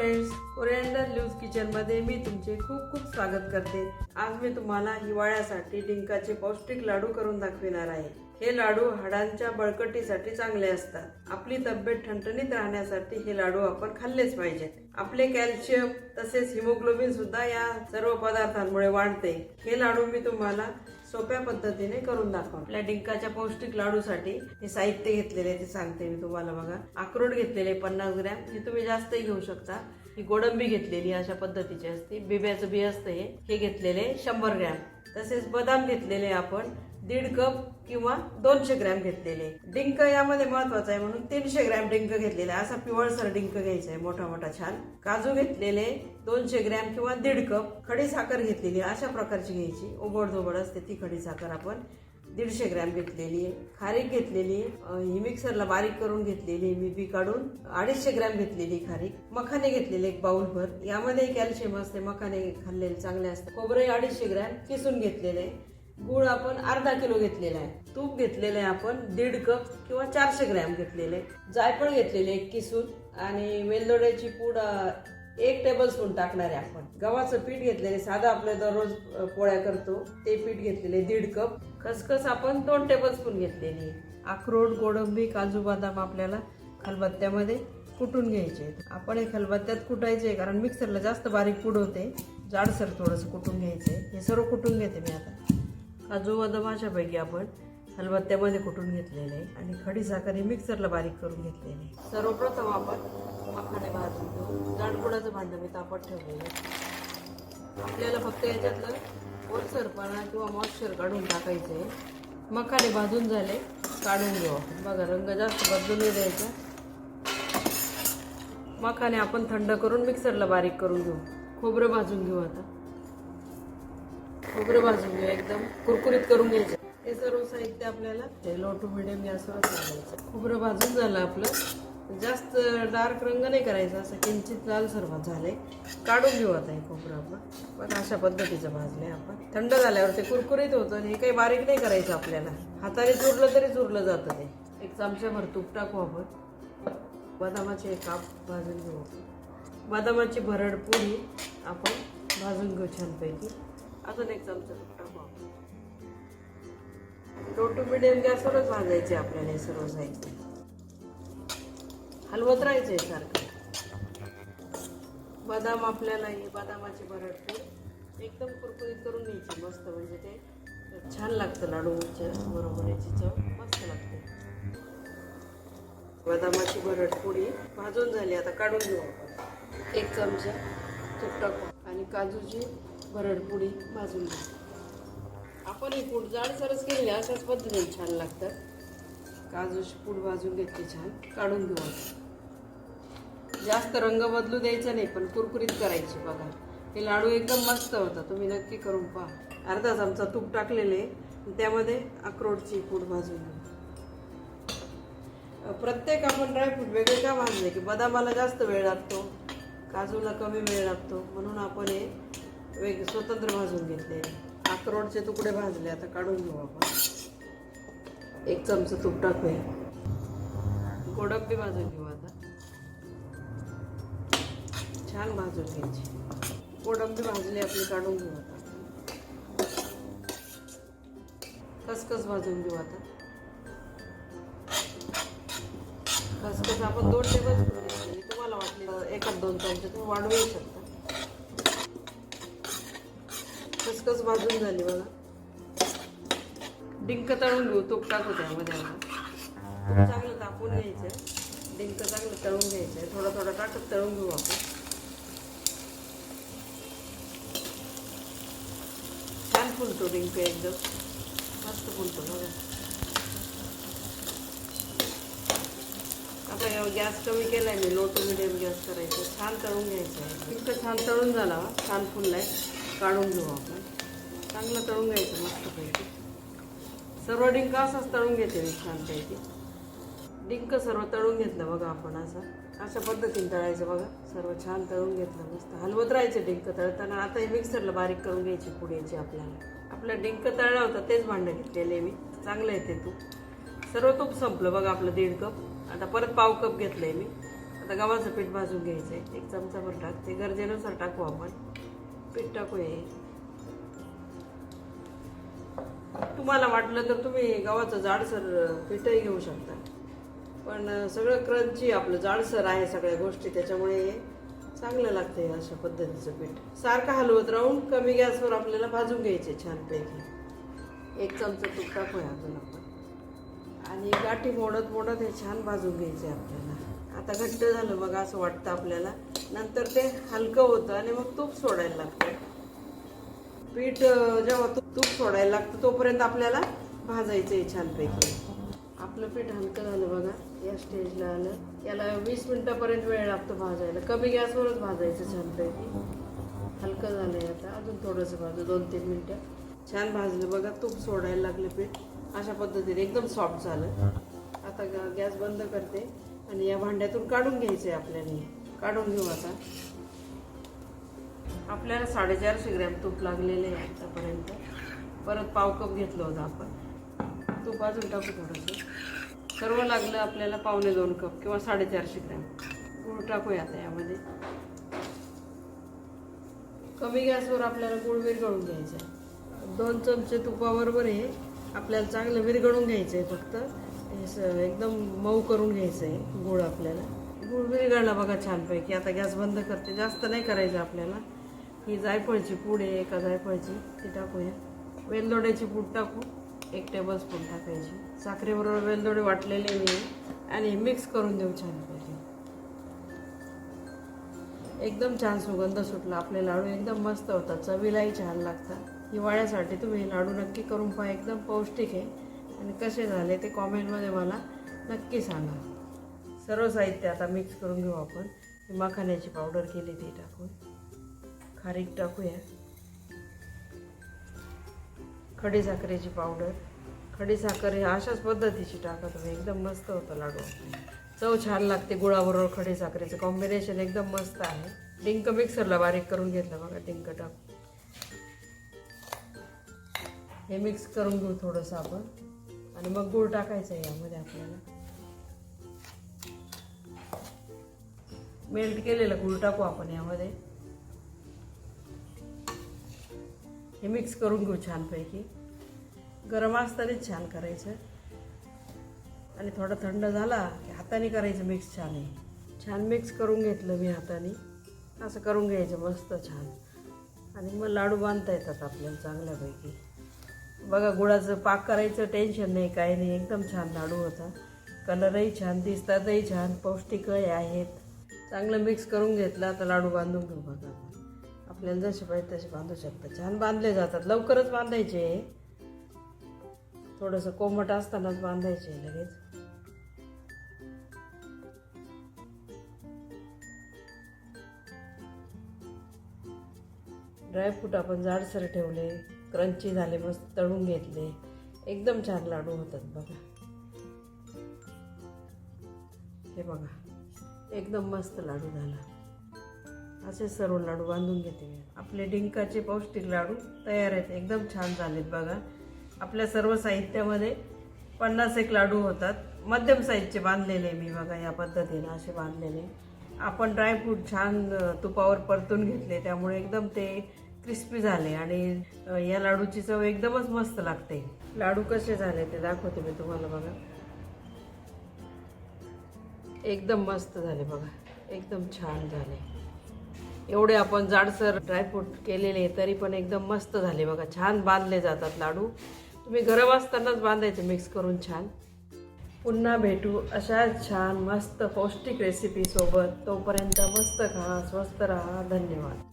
quarters, loose किचनमध्ये मी तुमचे खूप खूप स्वागत करते. आज मी तुम्हाला हिवाळ्यासाठी डिंकाचे पौष्टिक लाडू करून दाखविणार आहे. हे लाडू हाडांच्या बळकटीसाठी चांगले असतात. आपली तब्येत ठणठणीत राहण्यासाठी हे लाडू आपण खाल्लेच पाहिजेत आपले कॅल्शियम तसेच हिमोग्लोबिन सुद्धा या सर्व पदार्थांमुळे वाढते. हे लाडू मी तुम्हाला सोप्या पद्धतीने करून दाखवा आपल्या डिंकाच्या पौष्टिक लाडूसाठी हे साहित्य घेतलेले ते सांगते मी तुम्हाला बघा. अक्रोड घेतलेले पन्नास ग्रॅम हे तुम्ही जास्त घेऊ शकता. ही गोडंबी घेतलेली अशा पद्धतीची असते. बिब्याचं बी असतं हे. हे घेतलेले शंभर ग्रॅम. तसेच बदाम घेतलेले आपण दीड कप किंवा दोनशे ग्रॅम घेतलेले. डिंक यामध्ये महत्वाचं आहे म्हणून तीनशे ग्रॅम डिंक घेतलेला. आहे. असा पिवळसर डिंक घ्यायचा आहे मोठा मोठा छान. काजू घेतलेले दोनशे ग्रॅम किंवा दीड कप. खडी साखर घेतलेली अशा प्रकारची घ्यायची. ओबड धोबड असते ती खडी साखर आपण दीडशे ग्रॅम घेतलेली आहे. खारीक घेतलेली ही मिक्सरला बारीक करून घेतलेली आहे. मी बी काढून. अडीचशे ग्रॅम घेतलेली खारीक. मखाने घेतलेले एक बाउल भर यामध्ये कॅल्शियम असते मखाने खाल्लेले चांगले असते. खोबरे अडीचशे ग्रॅम किसून घेतलेले गुळ आपण अर्धा किलो घेतलेला आहे. तूप घेतलेलं आहे आपण दीड कप किंवा चारशे ग्रॅम घेतलेले जायफळ घेतलेले एक किसून. आणि वेलदोड्याची पूड एक टेबल स्पून टाकणार आहे आपण. गव्हाचं पीठ घेतलेले साधं आपलं दररोज पोळ्या करतो. ते पीठ घेतलेले दीड कप. खसखस आपण दोन टेबल स्पून घेतलेली अक्रोड गोडंबी काजू बदाम आपल्याला खलबत्त्यामध्ये कुटून घ्यायचे आहेत. आपण हे खलबत्त्यात कुटायचे कारण मिक्सरला जास्त बारीक पूड होते. जाडसर थोडंसं कुटून घ्यायचे हे सर्व कुटून घेते मी आता. काजू बदाम अशापैकी आपण खलबत्त्यामध्ये कुटून घेतलेले आहे. आणि खडी साखर हे मिक्सरला बारीक करून घेतलेली आहे. सर्वप्रथम आपण मखाने भाजून घेऊ. जाडपुडाचं भांडं मी तापत ठेवलेलं आपल्याला फक्त याच्यातलं ओलसरपणा किंवा मॉइश्चर काढून टाकायचं आहे. मखाने भाजून झाले काढून घेऊ आपण. बघा रंग जास्त बदलून नाही द्यायचा. मखाने आपण थंड करून मिक्सरला बारीक करून घेऊ. खोबरं भाजून घेऊ आता. खोबरं भाजून घेऊ एकदम. कुरकुरीत करून घ्यायचं. हे सर्व साहित्य आपल्याला ते टू मिडियम गॅसवर घालायचं खोबरं भाजून झालं आपलं. जास्त डार्क रंग नाही करायचा असं किंचित लालसर भात झाले काढून घेऊ आता हे खोबरं आपण. पण अशा पद्धतीचं भाजले आपण. थंड झाल्यावर ते कुरकुरीत होतं आणि हे काही बारीक नाही करायचं आपल्याला. हाताने चुरलं तरी चुरलं जातं ते. एक चमच्याभर तूप टाकू आपण. बदामाचे एक काप भाजून घेऊ आपण. बदामाची भरड पोळी आपण भाजून घेऊ छानपैकी. अजून एक चमचा तूप टाकू आपण. लो टू मिडियम गॅसवरच भाजायचे आपल्याला हे सर्व साहित्य. हलवत राहायचं आहे सारखं. बदाम आपल्याला हे बदामाची भरड एकदम कुरकुरीत करून घ्यायची मस्त. म्हणजे ते छान लागतं लाडूच्या बरोबर याची चव मस्त लागते. बदामाची भरड पुडी भाजून झाली आता काढून घेऊ आपण. एक चमचा तूप टाकू आणि काजूची भरड पुडी भाजून घेऊ आपण ही पूड जाडसरच केलेली अशाच पद्धतीने छान लागतात. काजूची पूड भाजून घेतली छान. काढून घेऊ आपण. जास्त रंग बदलू द्यायचा नाही पण कुरकुरीत करायची बघा. हे लाडू एकदम मस्त होता तुम्ही नक्की करून पहा. अर्धा चमचा तूप टाकलेले त्यामध्ये अक्रोडची पूड भाजून घेऊ. प्रत्येक आपण ड्रायफ्रूट वेगळे का भाजले की बदामाला जास्त वेळ लागतो काजूला कमी वेळ लागतो म्हणून आपण हे वेग स्वतंत्र भाजून घेतले. अक्रोडचे तुकडे भाजले आता काढून घेऊ आपण. एक चमचा तूप टाकूया. गोडंबी भाजून घेऊ आता. छान भाजून घ्यायची. कोडंबी भाजली आपली काढून घेऊ आता. खसखस भाजून घेऊ आता. खसखस आपण दोन टेबल स्पून घेतलेली. तुम्हाला वाटली एखाद दोन चमचे तुम्ही वाढवू शकता. खसखस भाजून झाली बघा. डिंक तळून घेऊ. तूप टाकू त्यामध्ये आता तूप चांगलं तापून घ्यायचं डिंक चांगलं तळून घ्यायचं थोडं थोडं टाकत तळून घेऊ आपण छान फुलतो डिंक एकदम मस्त फुलतो बघा आता या गॅस कमी केलाय मी लो टू मिडियम गॅस करायचं छान तळून घ्यायचं आहे इतकं छान तळून झाला छान फुललाय काढून घेऊ आपण चांगलं तळून घ्यायचं मस्तपैकी सर्व डिंका असाच तळून घेते मी छानपैकी डिंक सर्व तळून घेतलं बघा आपण असं. अशा पद्धतीने तळायचं बघा. सर्व छान तळून घेतलं मस्त. हलवत राहायचं डिंक तळताना. आता हे मिक्सरला बारीक करून घ्यायची पुढेची आपल्याला. आपलं डिंक तळला होता तेच भांडं घेतलेले मी. चांगलं आहे ते तूप. सर्व तूप संपलं बघा आपलं दीड कप. आता परत पाव कप घेतलंय मी. आता गव्हाचं पीठ भाजून घ्यायचं आहे एक चमचाभर टाकते. गरजेनुसार टाकू आपण. पीठ टाकूया. तुम्हाला वाटलं तर तुम्ही गव्हाचं जाडसर पीठही घेऊ शकता. पण सगळं क्रंची आपलं जाडसर आहे सगळ्या गोष्टी त्याच्यामुळे चांगलं लागतं हे अशा पद्धतीचं पीठ. सारखं हलवत राहून कमी गॅसवर आपल्याला भाजून घ्यायचे छानपैकी. एक चमचा तूप टाकूया अजून आपण. आणि गाठी मोडत मोडत हे छान भाजून घ्यायचे आपल्याला. आता घट्ट झालं मग असं वाटतं आपल्याला. नंतर ते हलकं होतं आणि मग तूप सोडायला लागतं पीठ जेव्हा तूप तूप सोडायला लागतं तोपर्यंत आपल्याला भाजायचं आहे छानपैकी. आपलं पीठ हलकं झालं बघा. या स्टेजला आलं. याला वीस मिनिटापर्यंत वेळ लागतो भाजायला. कमी गॅसवरच भाजायचं छानपैकी. हलकं झालंय आता. अजून थोडंसं भाजू दोन तीन मिनटं. छान भाजलं. बघा तूप सोडायला लागलं पीठ. अशा पद्धतीने एकदम सॉफ्ट झालं. आता गॅस बंद करते. आणि या भांड्यातून काढून घ्यायचं आहे आपल्याने काढून घेऊ आता. आपल्याला साडेचारशे ग्रॅम तूप लागलेलं आहे आतापर्यंत. परत पाव कप घेतलं होतं आपण. तूप अजून टाकू थोडंसं. सर्व लागलं आपल्याला पावणे दोन कप किंवा साडेचारशे ग्रॅम. गूळ टाकूया आता यामध्ये. कमी गॅसवर आपल्याला गुळ विरघळून घ्यायचा आहे. दोन चमचे तुपाबरोबर हे आपल्याला चांगलं विरघळून घ्यायचं आहे फक्त. हे एकदम मऊ करून घ्यायचं आहे गुळ आपल्याला. गुळ विरघळला बघा छानपैकी. आता गॅस बंद करते. जास्त नाही करायचं आपल्याला. ही जायफळची पूड आहे एका जायफळची. ती टाकूया. वेलदोड्याची पूड टाकू. एक टेबलस्पून टाकायची. साखरेबरोबर वेलदोडे वाटलेले मी आणि मिक्स करून देऊ छान पाहिजे एकदम छान सुगंध सुटला. आपले लाडू एकदम मस्त होतात. चवीलाही छान लागतात. हिवाळ्यासाठी तुम्ही लाडू नक्की करून पहा. एकदम पौष्टिक आहे. आणि कसे झाले ते कॉमेंटमध्ये मला नक्की सांगा. सर्व साहित्य आता मिक्स करून घेऊ आपण. मखान्याची मखाण्याची पावडर केली ती टाकून. खारीक टाकूया. खडी साखरेची पावडर खडी साखर हे अशाच पद्धतीची टाका तुम्ही. एकदम मस्त होतं लाडू. चव छान लागते गुळाबरोबर खडी साखरेचं. कॉम्बिनेशन एकदम मस्त आहे. डिंक मिक्सरला बारीक करून घेतलं बघा डिंक टाकून हे मिक्स करून घेऊ थोडंसं आपण. आणि मग गूळ टाकायचं आहे यामध्ये आपल्याला. मेल्ट केलेलं गूळ टाकू आपण यामध्ये. हे मिक्स करून घेऊ छानपैकी. गरम असतानाच छान करायचं. आणि थोडा थंड झाला की हाताने करायचं मिक्स छान आहे छान मिक्स करून घेतलं मी हाताने. असं करून घ्यायचं मस्त छान. आणि मग लाडू बांधता येतात आपल्याला चांगल्यापैकी. बघा गुळाचं पाक करायचं टेन्शन नाही काही नाही. एकदम छान लाडू होता. कलरही छान दिसतातही छान. पौष्टिकही आहेत. चांगलं मिक्स करून घेतलं. आता लाडू बांधून घेऊ बघा आपल्याला जसे पाहिजे तसे बांधू शकता. छान बांधले जातात. लवकरच बांधायचे. थोडंसं कोमट असतानाच बांधायचे लगेच. ड्रायफ्रूट आपण जाडसर ठेवले. क्रंची झाले मस्त तळून घेतले. एकदम छान लाडू होतात बघा. हे बघा. एकदम मस्त लाडू झाला. असे सर्व लाडू बांधून घेते मी. आपले डिंकाचे पौष्टिक लाडू तयार आहेत. एकदम छान झालेत बघा. आपल्या सर्व साहित्यामध्ये पन्नास एक लाडू होतात. मध्यम साईजचे बांधलेले मी बघा या पद्धतीनं असे बांधलेले. आपण ड्रायफ्रूट छान तुपावर परतून घेतले. त्यामुळे एकदम ते क्रिस्पी झाले आणि या लाडूची चव एकदमच मस्त लागते. लाडू कसे झाले ते दाखवते मी तुम्हाला बघा. एकदम मस्त झाले बघा. एकदम छान झाले. एवढे आपण जाडसर ड्रायफ्रूट केलेले तरी पण एकदम मस्त झाले बघा. छान बांधले जातात लाडू. तुम्ही गरम असतानाच बांधायचे मिक्स करून छान. पुन्हा भेटू अशा छान मस्त पौष्टिक रेसिपीसोबत तोपर्यंत मस्त खा स्वस्त राहा. धन्यवाद.